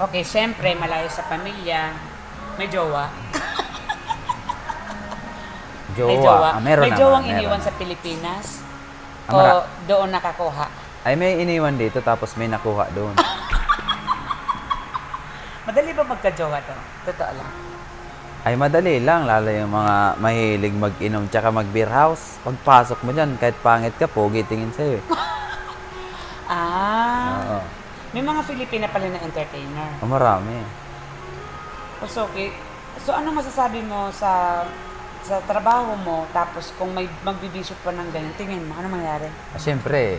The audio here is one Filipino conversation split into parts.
Okay, syempre, malayo sa pamilya. May jowa. Jowa. May jowa. Ah, meron may naman, jowang meron iniwan naman. sa Pilipinas. Ah, mara- o doon nakakuha. Ay, may iniwan dito tapos may nakuha doon. Madali ba magka-jowa to? Totoo lang. Ay, madali lang. Lalo yung mga mahilig mag-inom tsaka mag-beer house. Pagpasok mo dyan, kahit pangit ka, pogi tingin sa'yo eh. Ah. May mga Filipina pala na entertainer. Oh, marami. So, okay. So, ano masasabi mo sa sa trabaho mo, tapos kung may magbibisyo pa ng ganyan, tingin mo, ano mangyari? Ah, Siyempre,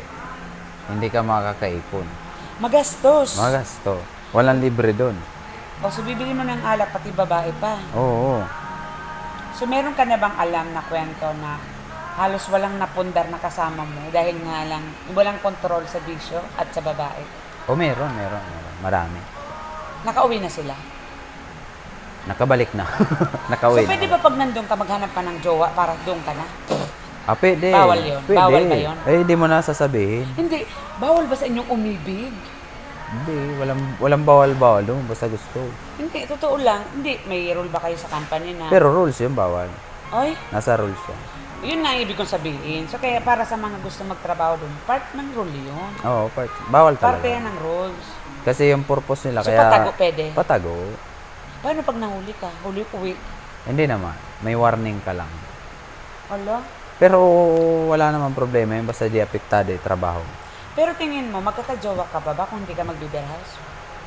hindi ka makakaipon. Magastos. Magasto. Walang libre doon. o, so bibili mo ng alak, pati babae pa. Oo. So, meron ka na bang alam na kwento na halos walang napundar na kasama mo dahil nga lang walang control sa bisyo at sa babae? O meron, meron, meron. Marami. Nakauwi na sila. Nakabalik na. So, Nakauwi pwede na. ba pag nandun ka maghanap pa ng jowa para doon ka na? Ah, pwede. Bawal yun? Pwede. Bawal ba yun? Eh, di mo na sasabihin. Hindi. Bawal ba sa inyong umibig? Hindi, walang, walang bawal-bawal doon. Basta gusto. Hindi, totoo lang. Hindi, may rule ba kayo sa company na? Pero rules yun, bawal. Oy, Nasa rules yun. Yun na ibig kong sabihin. So, kaya para sa mga gusto magtrabaho doon, part ng rule yun. Oo, part. Bawal Parte talaga. yan ng rules. Kasi yung purpose nila, So, kaya... patago pwede? Patago. Paano pag nahuli ka? Huli uwi? Hindi naman. May warning ka lang. Hala? Pero wala naman problema yun. Basta di apektado yung trabaho. Pero tingin mo, magkakajowa ka ba ba kung hindi ka mag-beer house?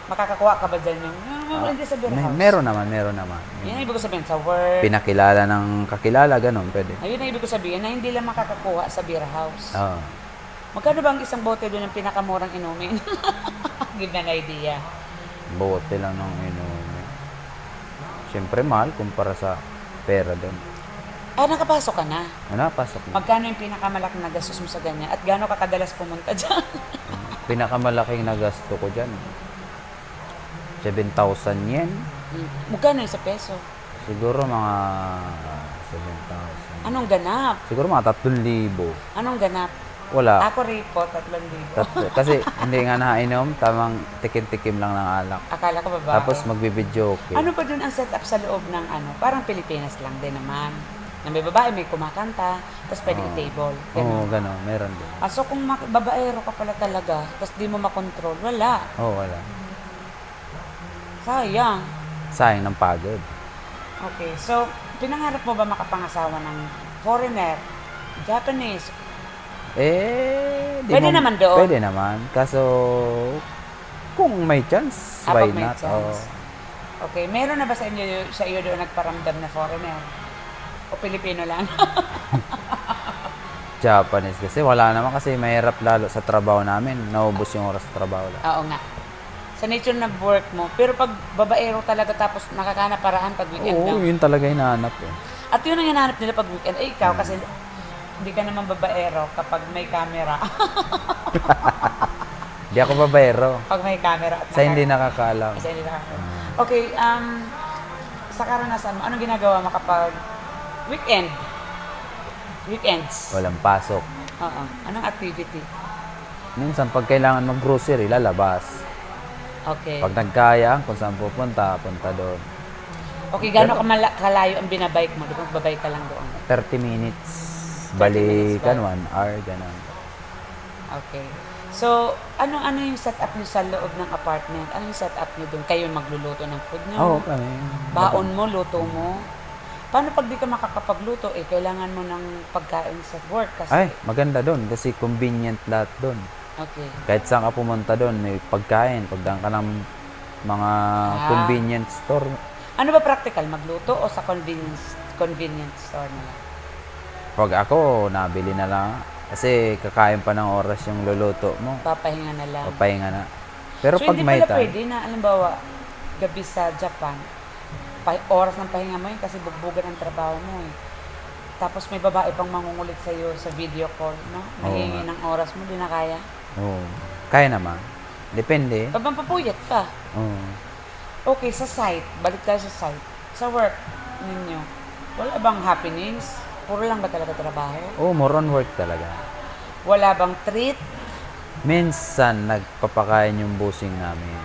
Makakakuha ka ba dyan yung, ah, hindi sa beer May, house? meron naman, meron naman. Yan ang ibig ko sabihin sa work. Pinakilala ng kakilala, ganun, pwede. Ayun ang ibig ko sabihin na hindi lang makakakuha sa beer house. Oo. Magkano ba ang isang bote doon ng pinakamurang inumin? Give me an idea. Bote lang ng inumin. Siyempre, mahal kumpara sa pera doon. Ah, nakapasok ka na. Ano, pasok na. Magkano yung pinakamalaking na gastos mo sa ganyan? At gaano ka kadalas pumunta dyan? Pinakamalaking nagasto ko dyan. 7,000 yen. Magkano yung sa peso? Siguro mga 7,000. Anong ganap? Siguro mga 3,000. Anong ganap? Wala. Ako ripo, 3,000. Tat- kasi hindi nga nakainom, tamang tikim-tikim lang ng alak. Akala ko babae. Tapos magbibidyo okay. Ano pa dun ang setup sa loob ng ano? Parang Pilipinas lang din naman. Na may babae, may kumakanta, tapos pwede Oo. i-table. Oo, Ganun. gano'n. Meron din. Ah, so kung babaero ka pala talaga, tapos di mo makontrol, wala. Oo, wala. Sayang. Sayang ng pagod. Okay, so pinangarap mo ba makapangasawa ng foreigner, Japanese? Eh, Pwede mo- naman doon. Pwede naman. Kaso, kung may chance, Ah, why may not? chance. Oo. Okay, meron na ba sa inyo sa iyo doon nagparamdam na foreigner? O Pilipino lang? Japanese kasi wala naman kasi mahirap lalo sa trabaho namin. Naubos yung oras sa trabaho. lang. Oo nga. Sa nature ng work mo. Pero pag babaero talaga tapos nakakana paraan pag weekend Oo, lang. yun talaga hinahanap eh. At yun ang hinahanap nila pag weekend. Eh, ikaw kasi hindi ka naman babaero kapag may camera. Di ako babayero. pag may camera at Sa naka- hindi nakakaalam. Sa hindi nakaka- Okay, um, sa karanasan mo, anong ginagawa mo kapag weekend? Weekends? Walang pasok. Oo. Anong activity? Minsan, pag kailangan mag-grocery, lalabas. Okay. Pag nagkaya, kung saan pupunta, punta doon. Okay, gaano kamala- kalayo ang binabike mo? Di ba babike ka lang doon? 30 minutes. 30 Balikan, minutes 1 hour, ganun. Okay. So, ano ano yung setup niyo sa loob ng apartment? Ano yung setup niyo doon? Kayo magluluto ng food niyo? Oo, kami. Baon mo, luto mo? Paano pag di ka makakapagluto? Eh, kailangan mo ng pagkain sa work kasi... Ay, maganda doon kasi convenient lahat doon. Okay. Kahit saan ka pumunta doon, may pagkain. Pagdaan ka ng mga Ah. convenience store. Ano ba practical? Magluto o sa convenience convenience store na lang? Pag ako, nabili na lang. Kasi kakain pa ng oras yung luluto mo. Papahinga na lang. Papahinga na. Pero so, pag hindi may pala time, pwede na, alimbawa, gabi sa Japan, pa, oras ng pahinga mo yun kasi bugbugan ang trabaho mo eh. Tapos may babae pang mangungulit sa iyo sa video call, no? Nahingi nga. ng oras mo, di na kaya. Oo. kaya naman. Depende. Pag mapapuyat ka. Oo. Okay, sa site, balik tayo sa site. Sa work ninyo, wala bang happenings? Puro lang ba talaga trabaho? Oo, more on work talaga. Wala bang treat? Minsan, nagpapakain yung busing namin.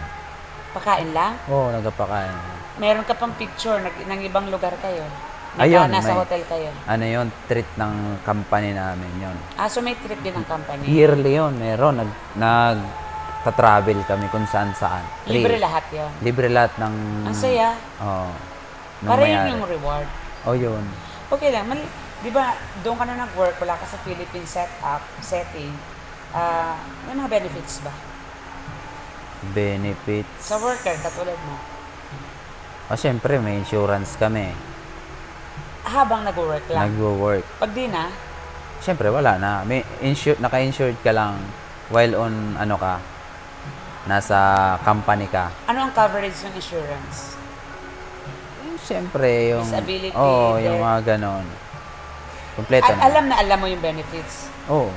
Pakain lang? Oo, nagpapakain. Meron ka pang picture ng, ng ibang lugar kayo? Ayun, nasa may- hotel kayo? Ano yon treat ng company namin yon Ah, so may trip din ng company? Yearly yon meron. Nag, nag travel kami kung saan saan. Three- Libre lahat yon. Libre lahat ng... Ang saya. Oo. nung Para yun yung reward. Oh, yun. Okay lang. Mali, di ba, doon ka na nag-work, wala ka sa Philippine setup, setting, ah, may mga benefits ba? Benefits. Sa worker, katulad mo, Oh, syempre, may insurance kami. Habang nag-work lang. Nagwo-work. Pag di na, Syempre, wala na. May insure, naka-insured ka lang while on, ano ka, nasa company ka. ano ang coverage ng insurance? Syempre, yung... Disability, Oo, oh, yung mga ganon. Kompleto Al- na. alam na alam mo yung benefits. Oo.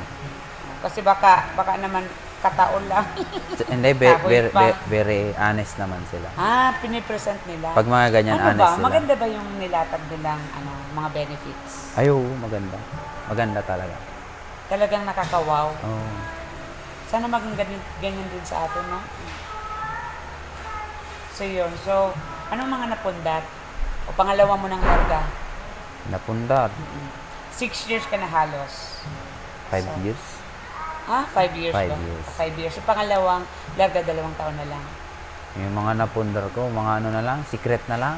Kasi baka, baka naman kataon lang. Hindi, very, pa. ve- very honest naman sila. ah, pinipresent nila. Pag mga ganyan, ano honest ba? sila. Maganda ba yung nilatag nilang ano, mga benefits? Ay, oo, maganda. Maganda talaga. Talagang nakakawaw. Oo. Sana maging ganyan, ganyan din sa atin, no? So, yun. So, anong mga napundat? O pangalawa mo ng larga? Napundar. Six years ka na halos. Five So, years. Ah, five years Five ba? years. Five years. So, pangalawang larga, dalawang taon na lang. Yung mga napundar ko, mga ano na lang, secret na lang.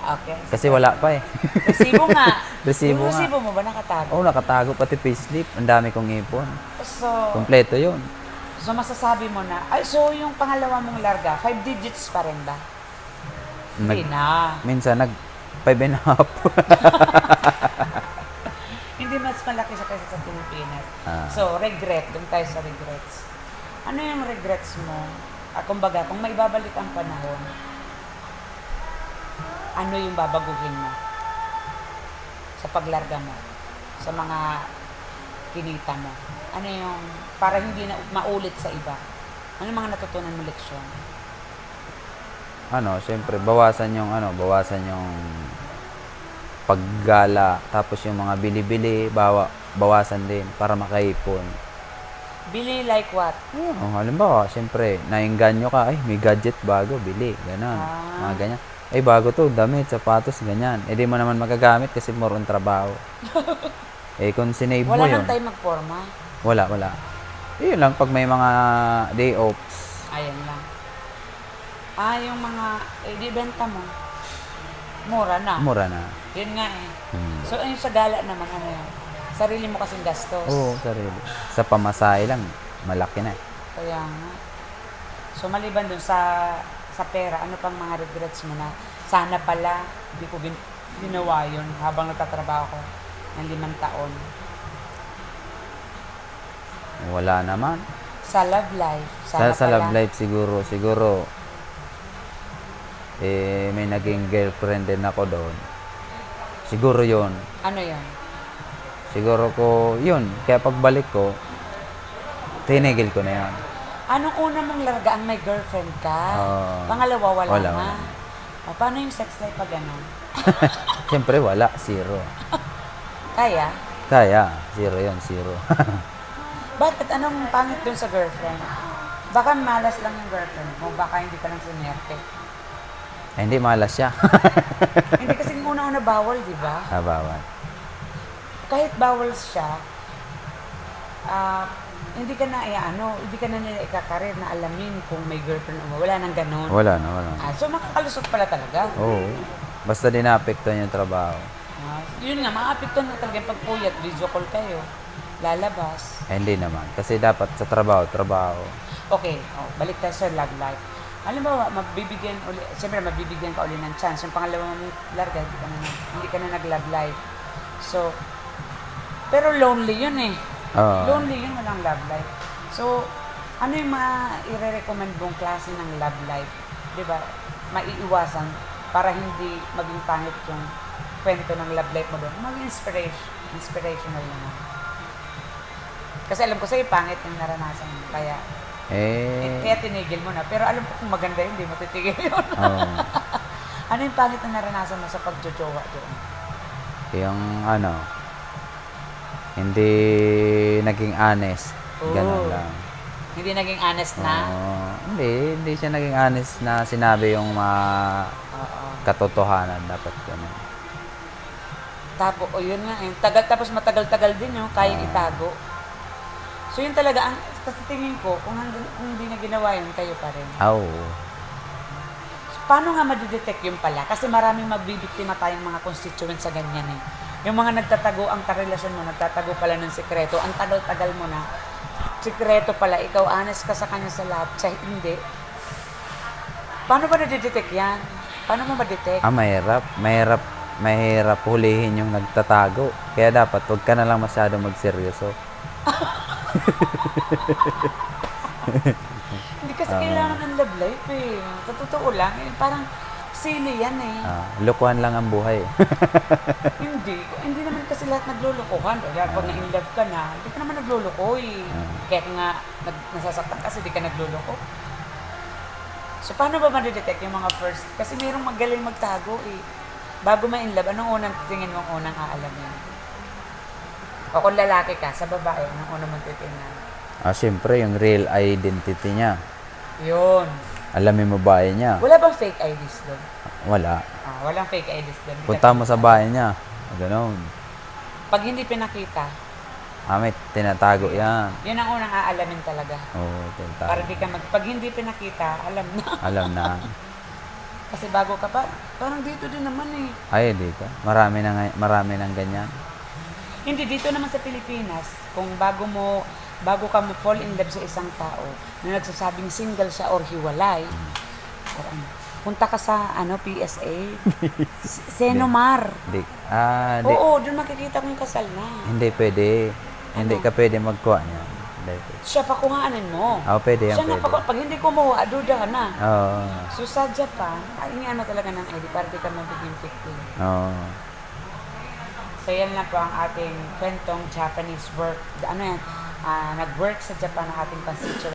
Okay. Kasi wala pa eh. Resibo nga. Resibo yung nga. resibo mo ba nakatago? Oo, nakatago pati payslip. Ang dami kong ipon. So, Kompleto yun. so masasabi mo na, ay, so yung pangalawa mong larga, five digits pa rin ba? Hindi Nag, na. minsan nag five and a half. Hindi mas malaki siya kaysa sa Pilipinas. Ah. So, regret. Doon tayo sa regrets. Ano yung regrets mo? Ah, kumbaga, kung may babalik ang panahon, ano yung babaguhin mo? Sa paglarga mo? Sa mga kinita mo? Ano yung, para hindi na maulit sa iba? Ano mga natutunan mo leksyon? ano, syempre, bawasan yung ano, bawasan yung paggala. Tapos yung mga bili-bili, bawa, bawasan din para makaipon. Bili like what? Oh, halimbawa, syempre, nainganyo ka, ay, may gadget bago, bili, ganun. Ah. Mga ganyan. Ay, bago to, damit, sapatos, ganyan. Eh, di mo naman magagamit kasi more on trabaho. eh, kung sinave mo Wala yun. nang tayo magporma. Wala, wala. Yun lang, pag may mga day offs, Ayan lang. Ah, yung mga, eh, di benta mo. Mura na. mura na. Yun nga eh. Hmm. So, yung sa gala naman, ano yun? Sarili mo kasing gastos. Oo, sarili. Sa pamasahe lang, malaki na. eh. Kaya nga. So, maliban dun sa sa pera, ano pang mga regrets mo na sana pala hindi ko gin- ginawa yun habang nagtatrabaho ko ng limang taon. Wala naman. Sa love life, Sa, sana sa pala. love life siguro, siguro, eh, may naging girlfriend din ako doon. Siguro yon Ano yun? Siguro ko, yun. Kaya pagbalik ko, tinigil ko na yun. Anong una mong larga ang may girlfriend ka? Oo. Pangalawa, wala, Wala, na. wala. O, paano yung sex life pag gano'n? Siyempre, wala. Zero. Kaya? Kaya, zero yon zero. Bakit? Anong pangit dun sa girlfriend? Baka malas lang yung girlfriend mo, baka hindi ka lang sinerte. Eh, hindi malas siya. hindi kasi una-una bawal, di ba? ah, bawal. Kahit bawal siya, ah, hindi ka na, eh, ano, hindi ka na nila ikakarir na alamin kung may girlfriend o wala nang ganun. Wala na, wala na. Ah, so makakalusot pala talaga. Oo. Basta din naapektuhan yung trabaho. Ah, yun nga, maapekto na talaga yung pagpuyat, video call kayo, lalabas. Eh, hindi naman. Kasi dapat sa trabaho, trabaho. Okay, oh, balik tayo sa love life. Alam ba, mabibigyan uli, siyempre mabibigyan ka uli ng chance. Yung pangalawa mong larga, hindi ka na, hindi ka na nag-love life. So, pero lonely yun eh. Oo. Lonely yun, walang love life. So, ano yung mga i-recommend mong klase ng love life? Di ba? Maiiwasan para hindi maging pangit yung kwento ng love life mo doon. Maging inspiration, inspirational naman. Kasi alam ko sa'yo, pangit yung naranasan mo. Kaya, Eh, kaya tinigil mo na. Pero alam ko kung maganda yun, hindi mo titigil yun. oo. ano yung pangit na naranasan mo sa pagjojowa doon? yung ano, hindi naging honest. Ganun Oo. lang. Hindi naging honest na. Oo. hindi, hindi siya naging honest na sinabi yung mga Oo. katotohanan. Dapat ganun. Tapos, o yun nga, eh. Tagal, tapos matagal-tagal din yung kaya Ah. itago. So yun talaga, ang, kasi tingin ko, kung, hanggang, kung hindi na ginawa yun, kayo pa rin. Ah, Oo. So, paano nga madidetect yun pala? Kasi maraming mabibiktima tayong mga constituents sa ganyan eh. Yung mga nagtatago ang karelasyon mo, nagtatago pala ng sikreto, ang tagal-tagal mo na, sikreto pala, ikaw honest ka sa kanya sa lahat, siya hindi. Paano ba nadidetect yan? Paano mo madetect? Ah, mahirap. Mahirap. Mahirap hulihin yung nagtatago. Kaya dapat huwag ka na lang masyado magseryoso. Hindi kasi kailangan ng love life eh. Sa totoo lang, eh, parang sili yan eh. Ah, lukuhan lang ang buhay. hindi. Hindi naman kasi lahat naglulukuhan. Kaya pag na-in love ka na, hindi ka naman nagluluko eh. Kaya nga nag, nasasaktan kasi di ka nagluluko. So paano ba madidetect yung mga first? Kasi mayroong magaling magtago eh. Bago ma-in love, anong unang tingin mong unang aalamin? O kung lalaki ka, sa babae, anong unang mong titingnan? Ah, siyempre, yung real identity niya. Yun. Alamin mo bahay niya. Wala bang fake IDs doon? Wala. Ah, walang fake IDs doon. Hindi ka Punta mo sa bahay niya. Ganon. Pag hindi pinakita, Ah, may tinatago yan. yun ang unang aalamin talaga. Oo, Para tinatago. di ka mag... Pag hindi pinakita, alam na. Alam na. Kasi bago ka pa, parang dito din naman eh. Ay, dito. Marami na, nga- marami ng ganyan. Hindi, dito naman sa Pilipinas, kung bago mo, bago ka mo fall in love sa isang tao, na nagsasabing single siya or hiwalay, or ano, punta ka sa ano PSA, S- Senomar. Di, ah, di, Oo, doon makikita kung kasal na. hindi pwede. Hindi Ano? ka pwede magkuha niya. Hindi pwede. Siya pakuhaanin mo. Oo, pwede yan, Siya pwede. paku- pag hindi kumuha, duda ka na. Oo. So sa Japan, ay ano talaga ng ID para di ka mabiging victim. Oo. So yan lang po ang ating kwentong Japanese work. Ano yan? Ah, nag-work sa Japan ang ating constituent